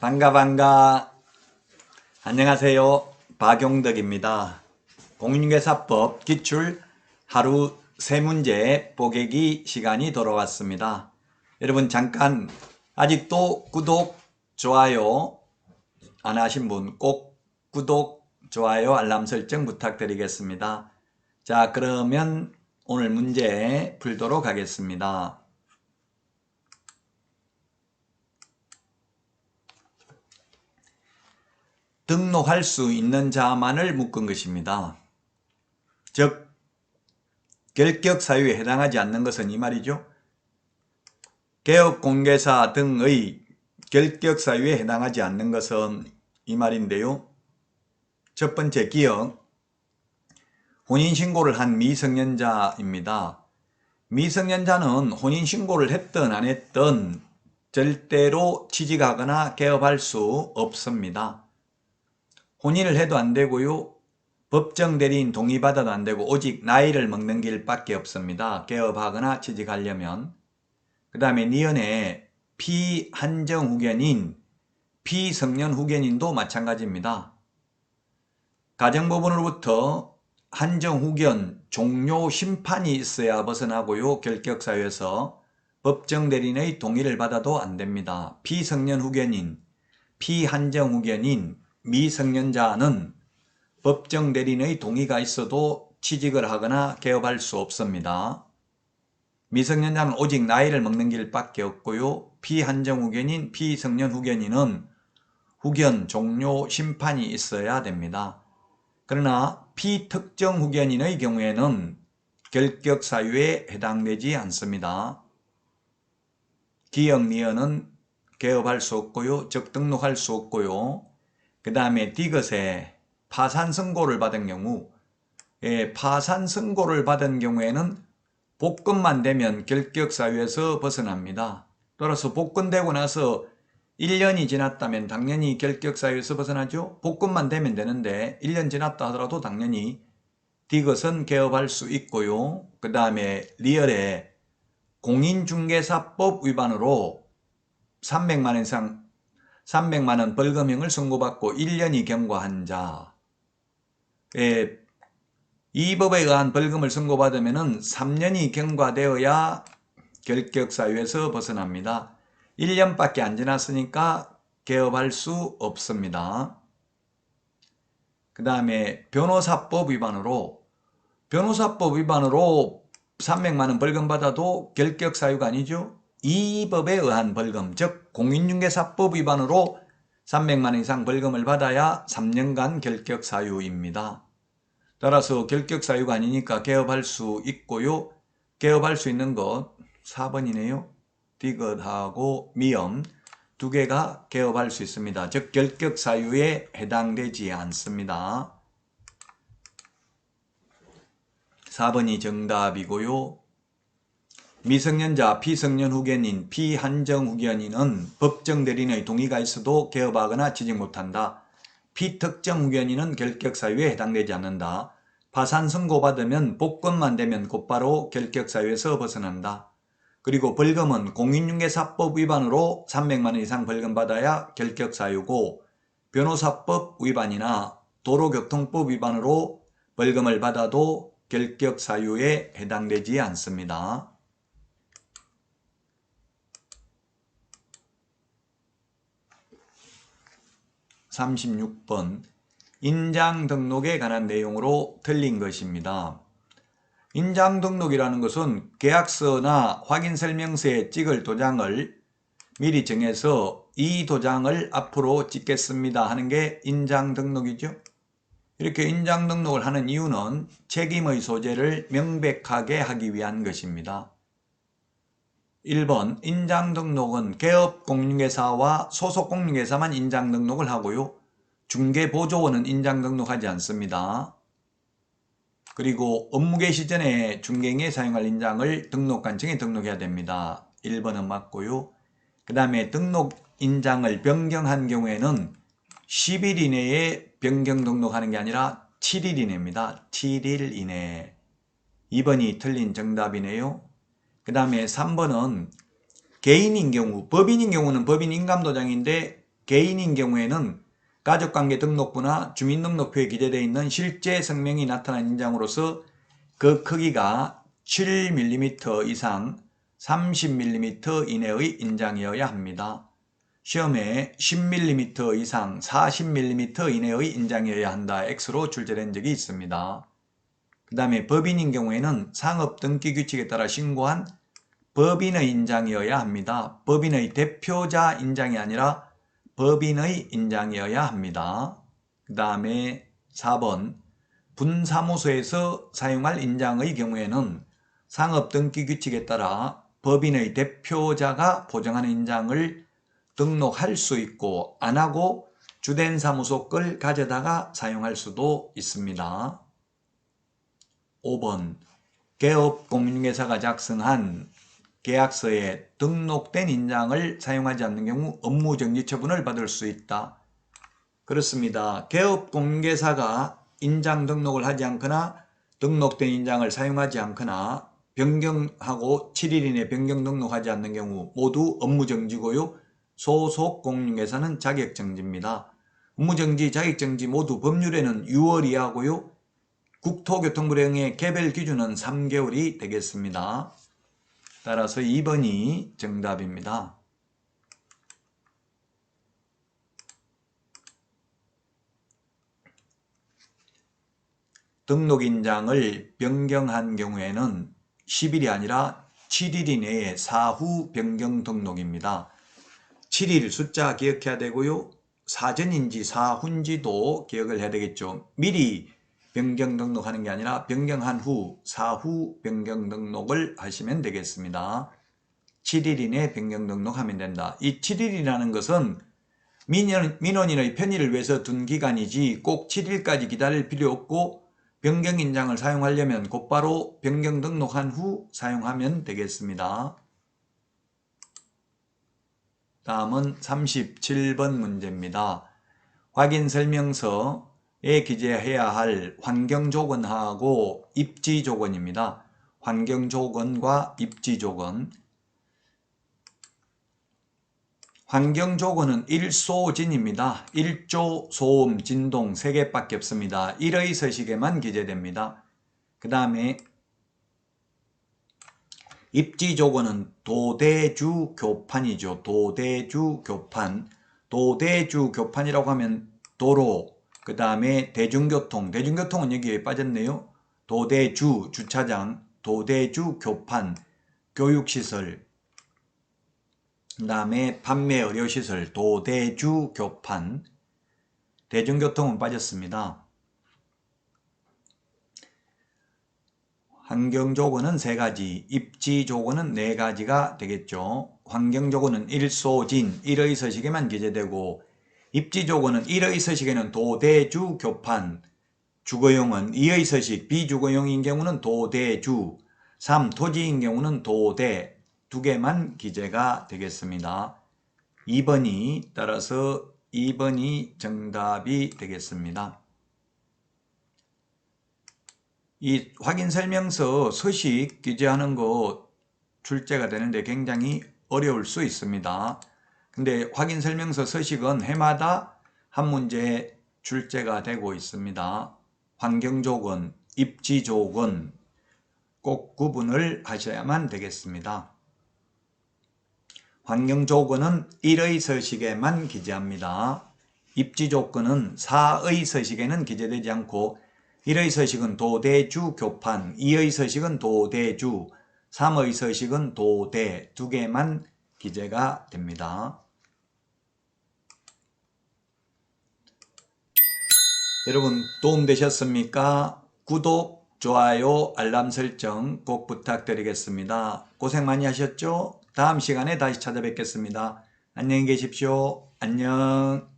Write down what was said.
반가 반가. 안녕하세요. 박용덕입니다. 공인중개사법 기출 하루 세 문제 보객이 시간이 돌아왔습니다. 여러분 잠깐. 아직도 구독 좋아요 안 하신 분 꼭 구독 좋아요 알람 설정 부탁드리겠습니다 자 그러면 오늘 문제 풀도록 하겠습니다 등록할 수 있는 자만을 묶은 것입니다. 즉 결격 사유에 해당하지 않는 것은 이 말이죠. 개업공개사 등의 결격 사유에 해당하지 않는 것은 이 말인데요. 첫 번째 기억 혼인신고를 한 미성년자입니다. 미성년자는 혼인신고를 했든 안 했든 절대로 취직하거나 개업할 수 없습니다. 혼인을 해도 안 되고요. 법정 대리인 동의받아도 안 되고 오직 나이를 먹는 길밖에 없습니다. 개업하거나 취직하려면. 그 다음에 니은의 피한정 후견인, 피성년 후견인도 마찬가지입니다. 가정법원으로부터 한정 후견 종료 심판이 있어야 벗어나고요. 결격사유에서 법정 대리인의 동의를 받아도 안 됩니다. 피성년 후견인, 피한정 후견인, 미성년자는 법정 대리인의 동의가 있어도 취직을 하거나 개업할 수 없습니다. 미성년자는 오직 나이를 먹는 길밖에 없고요. 피한정 후견인, 피성년 후견인은 후견 종료 심판이 있어야 됩니다. 그러나 피특정 후견인의 경우에는 결격 사유에 해당되지 않습니다. 기억 니언은 개업할 수 없고요. 즉 등록할 수 없고요. 그 다음에 디귿에 파산 선고를 받은 경우 예, 파산 선고를 받은 경우에는 복권만 되면 결격 사유에서 벗어납니다. 따라서 복권되고 나서 1년이 지났다면 당연히 결격 사유에서 벗어나죠. 복권만 되면 되는데 1년 지났다 하더라도 당연히 디귿은 개업할 수 있고요. 그 다음에 리얼에 공인중개사법 위반으로 300만 원 이상 300만 원 벌금형을 선고받고 1년이 경과한 자. 예, 이 법에 의한 벌금을 선고받으면 3년이 경과되어야 결격 사유에서 벗어납니다. 1년밖에 안 지났으니까 개업할 수 없습니다. 그 다음에 변호사법 위반으로 변호사법 위반으로 300만 원 벌금 받아도 결격 사유가 아니죠. 이 법에 의한 벌금, 즉 공인중개사법 위반으로 300만 원 이상 벌금을 받아야 3년간 결격 사유입니다. 따라서 결격 사유가 아니니까 개업할 수 있고요. 개업할 수 있는 것 4번이네요. 디귿하고 미음 두 개가 개업할 수 있습니다. 즉 결격 사유에 해당되지 않습니다. 4번이 정답이고요. 미성년자 피성년 후견인 피한정 후견인은 법정 대리인의 동의가 있어도 개업하거나 취직 못한다. 피특정 후견인은 결격 사유에 해당되지 않는다. 파산 선고받으면 복권만 되면 곧바로 결격 사유에서 벗어난다. 그리고 벌금은 공인중개사법 위반으로 300만 원 이상 벌금 받아야 결격 사유고 변호사법 위반이나 도로교통법 위반으로 벌금을 받아도 결격 사유에 해당되지 않습니다. 36번 인장 등록에 관한 내용으로 틀린 것입니다. 인장 등록이라는 것은 계약서나 확인 설명서에 찍을 도장을 미리 정해서 이 도장을 앞으로 찍겠습니다 하는 게 인장 등록이죠. 이렇게 인장 등록을 하는 이유는 책임의 소재를 명백하게 하기 위한 것입니다. 1번 인장 등록은 개업 공인중개사와 소속 공인중개사만 인장 등록을 하고요. 중개보조원은 인장 등록하지 않습니다. 그리고 업무 개시 전에 중개인에 사용할 인장을 등록 관청에 등록해야 됩니다. 1번은 맞고요. 그 다음에 등록 인장을 변경한 경우에는 10일 이내에 변경 등록하는 게 아니라 7일 이내입니다. 7일 이내. 2번이 틀린 정답이네요. 그 다음에 3번은 개인인 경우, 법인인 경우는 법인 인감도장인데 개인인 경우에는 가족관계 등록부나 주민등록표에 기재되어 있는 실제 성명이 나타난 인장으로서 그 크기가 7mm 이상 30mm 이내의 인장이어야 합니다. 시험에 10mm 이상 40mm 이내의 인장이어야 한다. X로 출제된 적이 있습니다. 그 다음에 법인인 경우에는 상업 등기 규칙에 따라 신고한 법인의 인장이어야 합니다. 법인의 대표자 인장이 아니라 법인의 인장이어야 합니다. 그 다음에 4번 분사무소에서 사용할 인장의 경우에는 상업등기 규칙에 따라 법인의 대표자가 보정하는 인장을 등록할 수 있고 안 하고 주된 사무소 걸 가져다가 사용할 수도 있습니다. 5번 개업 공인중개사가 작성한 계약서에 등록된 인장을 사용하지 않는 경우 업무 정지 처분을 받을 수 있다. 그렇습니다. 개업 공인중개사가 인장 등록을 하지 않거나 등록된 인장을 사용하지 않거나 변경하고 7일 이내 변경 등록하지 않는 경우 모두 업무정지고요. 소속 공인중개사는 자격정지입니다. 업무정지, 자격정지 모두 법률에는 6월 이하고요. 국토교통부령의 개별 기준은 3개월이 되겠습니다. 따라서 2번이 정답입니다. 등록인장을 변경한 경우에는 10일이 아니라 7일 이내에 사후 변경 등록입니다. 7일 숫자 기억해야 되고요. 사전인지 사후인지도 기억을 해야 되겠죠. 미리 변경 등록하는 게 아니라 변경한 후 사후 변경 등록을 하시면 되겠습니다. 7일 이내 변경 등록하면 된다. 이 7일이라는 것은 민원, 민원 인의 편의를 위해서 둔 기간이지 꼭 7일까지 기다릴 필요 없고 변경 인장을 사용하려면 곧바로 변경 등록한 후 사용하면 되겠습니다. 다음은 37번 문제입니다. 확인 설명서 에 기재해야 할 환경 조건하고 입지 조건입니다. 환경 조건과 입지 조건. 환경 조건은 일소진입니다. 1조, 소음, 진동 3개밖에 없습니다. 1의 서식에만 기재됩니다. 그 다음에 입지 조건은 도대주 교판이죠. 도대주 교판. 도대주 교판이라고 하면 도로, 그 다음에 대중교통. 대중교통은 여기에 빠졌네요. 도대주 주차장, 도대주 교판, 교육시설, 그 다음에 판매 의료시설, 도대주 교판, 대중교통은 빠졌습니다. 환경조건은 세 가지, 입지조건은 네 가지가 되겠죠. 환경조건은 일소진, 일의 서식에만 기재되고 입지조건은 일의 서식에는 도대주 교판, 주거용은 이의 서식, 비주거용인 경우는 도대주, 3. 토지인 경우는 도대 두 개만 기재가 되겠습니다. 2번이 따라서 2번이 정답이 되겠습니다. 이 확인 설명서 서식 기재하는 거 출제가 되는데 굉장히 어려울 수 있습니다. 근데 확인 설명서 서식은 해마다 한 문제 출제가 되고 있습니다. 환경 조건, 입지 조건 꼭 구분을 하셔야만 되겠습니다. 환경 조건은 1의 서식에만 기재합니다. 입지 조건은 4의 서식에는 기재되지 않고 1의 서식은 도대주 교판, 2의 서식은 도대주, 3의 서식은 도대 두 개만 기재가 됩니다. 여러분 도움되셨습니까? 구독, 좋아요, 알람 설정 꼭 부탁드리겠습니다. 고생 많이 하셨죠? 다음 시간에 다시 찾아뵙겠습니다. 안녕히 계십시오. 안녕.